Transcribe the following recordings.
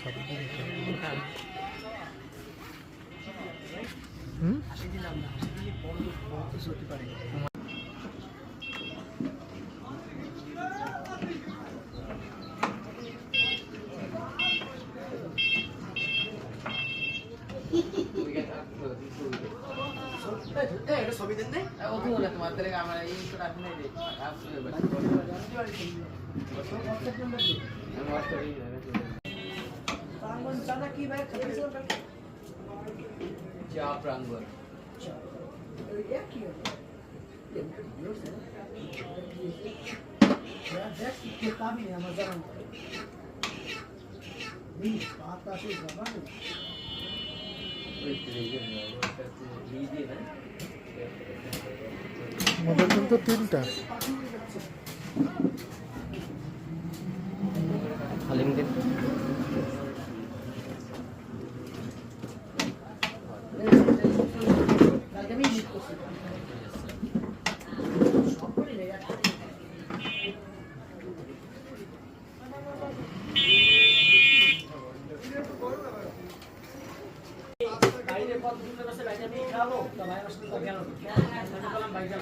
সবই দিতে হবে। হুম চা প্রাঙ্গণ ওই তো এই যে ওটাতে ঘি দিয়ে না আমাদের কিন্তু তিনটা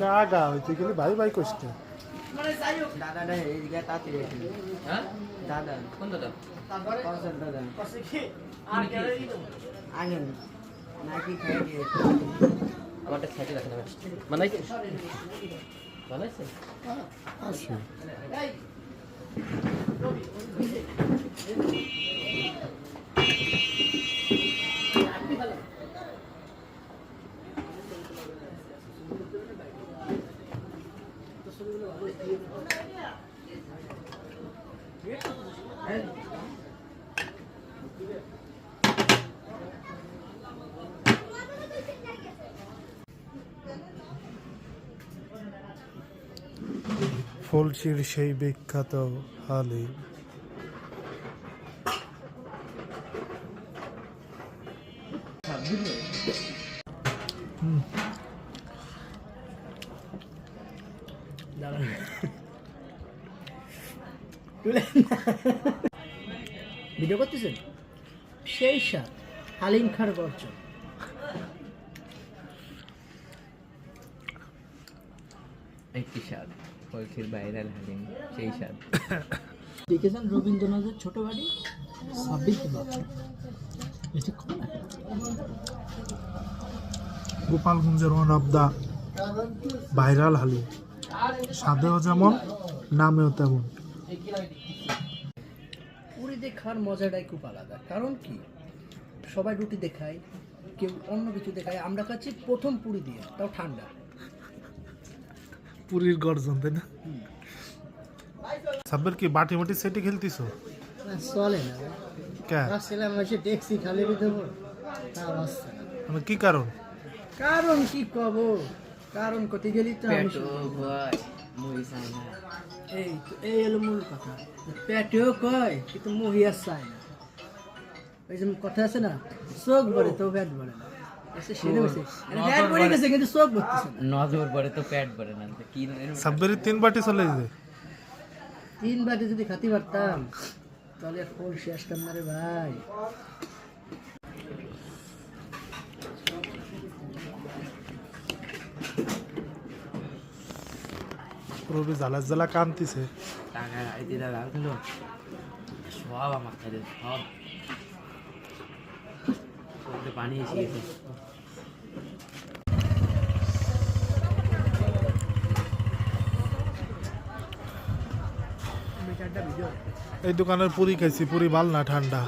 কাগা হইতে গেলে ভাই ভাই কষ্ট দাদাটা এইদিকে তাড়াতাড়ি আসেন হ্যাঁ দাদা কোন দাদা দাদা আনেন নাকি খাই দিয়ে আমারটা খাইতে রাখেন আমি বানাইছে বানাইছে আছে ফলসির সেই বিখ্যাত হুম, ভিডিও করতেছেন? সেই সাত হালিম খার গর্জন একটি স্বাদ বাইরাল হালিম সেই স্বাদ। দেখেছেন রবীন্দ্রনাথের ছোট বাড়ি? ছাব্বিশ এটি গোপালগঞ্জের one of the viral haleem. স্বাদেও যেমন নামেও তেমন। পুরি দিয়ে খাওয়ার মজাটাই খুব আলাদা। কারণ কি? সবাই রুটি দেখায় কেউ অন্য কিছু দেখায়। আমরা খাচ্ছি প্রথম পুরি দিয়ে তাও ঠান্ডা। পুরীর গর্জন তাই না? সাব্বের কি বাটি মাটি সেটি খেলতিস চলে না। কে? ছেলে এসে ট্যাক্সি খালি দেবো তা আসছে না। মানে কি কারণ? কারণ কি কব? কারণ কোথায় গেলি তো আমি পেটো ভয় মুই চাই না। এই তো এই হলো মূল কথা। পেটেও কয় কিন্তু মহিয়া চায় না। ওই যে কথা আছে না চোখ ভরে তো পেট ভরে না। এসে সেরে বসে পেট ভরে গেছে কিন্তু চোখ ভরতেছে না নজর পড়ে তো পেট ভরে না তো কি এরম- সাব্বের তিন বাটি চলে যায় তিন বাটি যদি খাতে পারতাম তাহলে ফুল শেষ করতাম রে ভাই রবি জ্বালা জ্বালা কান্তিছে টাকা আইতে দাদা হলো সব আমার খাইতে সব চোখে পানি এসে গেছে এই দোকানের পুরি খাইছি পুরি ভালো না ঠান্ডা।